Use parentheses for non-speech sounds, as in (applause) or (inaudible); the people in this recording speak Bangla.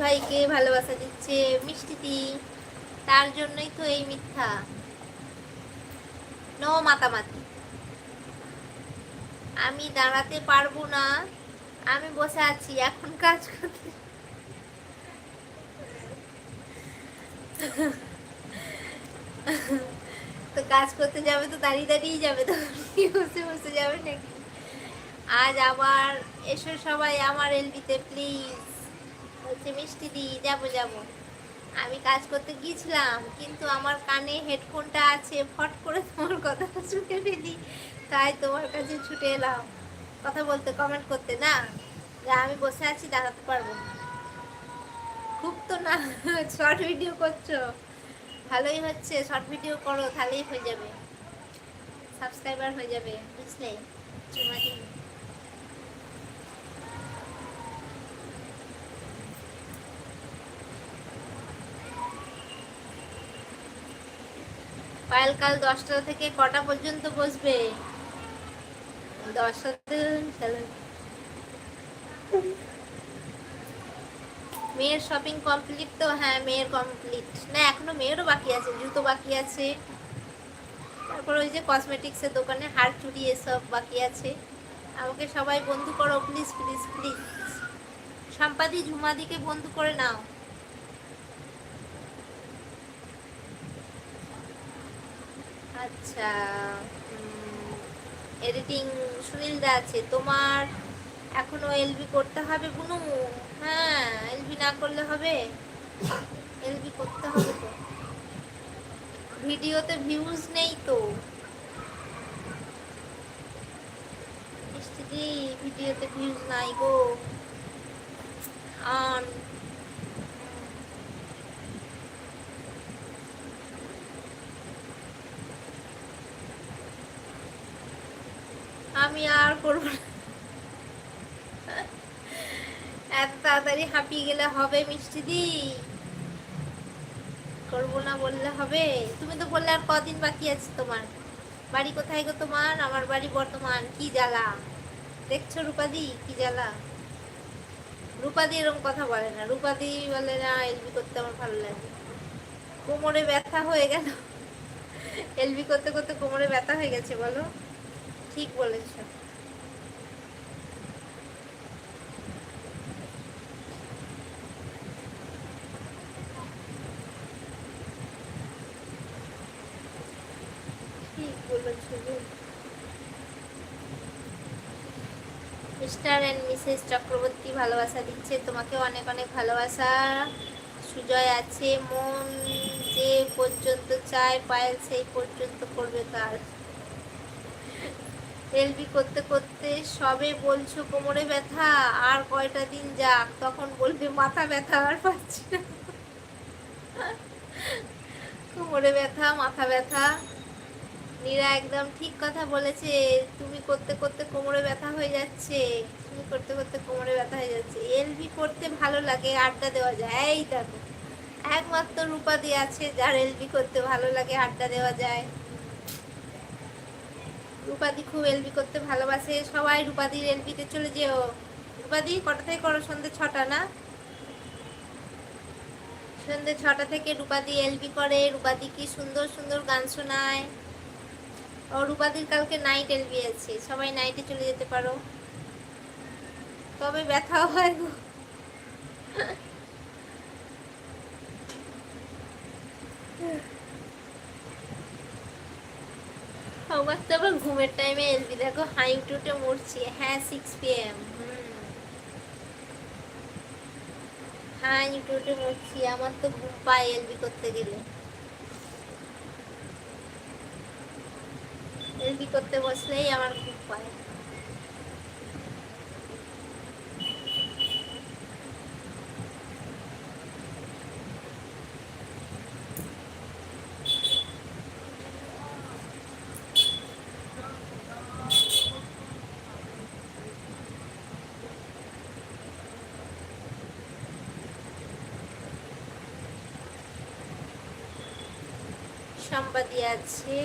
ভাইকে ভালোবাসা দিচ্ছে মিষ্টিদি তার জন্যই তো এই মিথ্যা। নো মাতামাতি। আমি দাঁড়াতে পারব না, আমি বসে আছি, এখন কাজ করতে। তো কাজ করতে যাবে তো, দাঁড়িয়ে দাঁড়িয়ে যাবে তো। বসে বসে যাবে নাকি? আজ আবার এসো সবাই আমার এলবিতে প্লিজ বলছে, মিষ্টি দি, যাব যাব। আমি কাজ করতে গিয়েছিলাম, কিন্তু আমার কানে হেডফোনটা আছে, ফট করে তোমার কথা শুনে ফেলি। তাই তোমার কাছে ছুটে এলাম। কথা বলতে কমেন্ট করতে, না? যে, আমি বসে আছি, দাঁড়াতে পারব খুব তো না শর্ট ভিডিও করছ। ভালোই হচ্ছে শর্ট ভিডিও করো, তাহলেই হয়ে যাবে। সাবস্ক্রাইবার হয়ে যাবে, বুঝলে? পায়েল কাল দশটা থেকে কটা পর্যন্ত বসবে? দশটা মেয়ের শপিং কমপ্লিট তো? হ্যাঁ মেয়ের কমপ্লিট না, এখনও মেয়েরও বাকি আছে, জুতো বাকি আছে। তারপর ওই যে কসমেটিক্সের দোকানে, হার চুড়ি এসব বাকি আছে। আমাকে সবাই বন্ধু করো প্লিজ প্লিজ প্লিজ সম্পাদি ঝুমাদিকে বন্ধু করে নাও। আচ্ছা এডিটিং সুনীল দা আছে, তোমার এখনও এলবি করতে হবে বুনু? হ্যাঁ এলবি না করলে হবে? এলবি করতে হবে তো। ভিডিওতে ভিউজ নেই তো। ভিডিওতে ভিউজ নাই গো। অন আমি আর করব না। এত তাড়াতাড়ি হাঁপিয়ে গেলে হবে মিষ্টি দি? করব না বললে হবে? তুমি তো বললে আর কদিন বাকি আছে তোমার। বাড়ি কোথায় গো তোমার? আমার বাড়ি বর্তমান কি জ্বালা? দেখছ রূপাদি? কি জ্বালা? রূপাদি এরকম কথা বলে না। রূপাদি বলে, না এলবি করতে আমার ভালো লাগে কোমরে ব্যথা হয়ে গেল। (laughs) এলবি করতে করতে কোমরে ব্যথা হয়ে গেছে, বলো। ঠিক বলেছ ঠিক বলেছ গো। মিস্টার অ্যান্ড মিসেস চক্রবর্তী ভালোবাসা দিচ্ছে, তোমাকে অনেক অনেক ভালোবাসা। সুজয় আছে, মন যে পর্যন্ত চায়, পায়েল সেই পর্যন্ত করবে কার এলবি করতে করতে সবে বলছো কোমরে ব্যথা, আর কয়টা দিন যাক? তখন বলবে মাথা ব্যথা আর পাচ্ছি না। কোমরে ব্যথা, মাথা ব্যথা। নীরা একদম ঠিক কথা বলেছে, তুমি করতে করতে কোমরে ব্যথা হয়ে যাচ্ছে। তুমি করতে করতে কোমরে ব্যথা হয়ে যাচ্ছে। এলবি করতে ভালো লাগে, আড্ডা দেওয়া যায়। এই দেখো, একমাত্র রূপাদি আছে যার এলবি করতে ভালো লাগে, আড্ডা দেওয়া যায়। রূপাদি খুব এলবি করতে ভালোবাসে। সবাই রূপাদির এলবিতে চলে যেও। রূপাদি, কটা থেকে করো? সন্ধ্যে ছটা, না? সন্ধ্যে ছটা থেকে রূপাদি এলবি করে। রূপাদি কি সুন্দর সুন্দর গান শোনায়। ও রূপাদির কালকে নাইট এলবি আছে। সবাই নাইটে চলে যেতে পারো। তবে ব্যথাও হয় আমার তো আবার ঘুমের টাইমে এলবি। দেখো, হাই উঠে মরছি। হ্যাঁ সিক্স পি এম হ্যাঁ ইউটিউবে মরছি। আমার তো ঘুম পায় এলবি করতে গেলে। এলবি করতে বসলেই আমার ঘুম পায়। সম্পাদি আছে।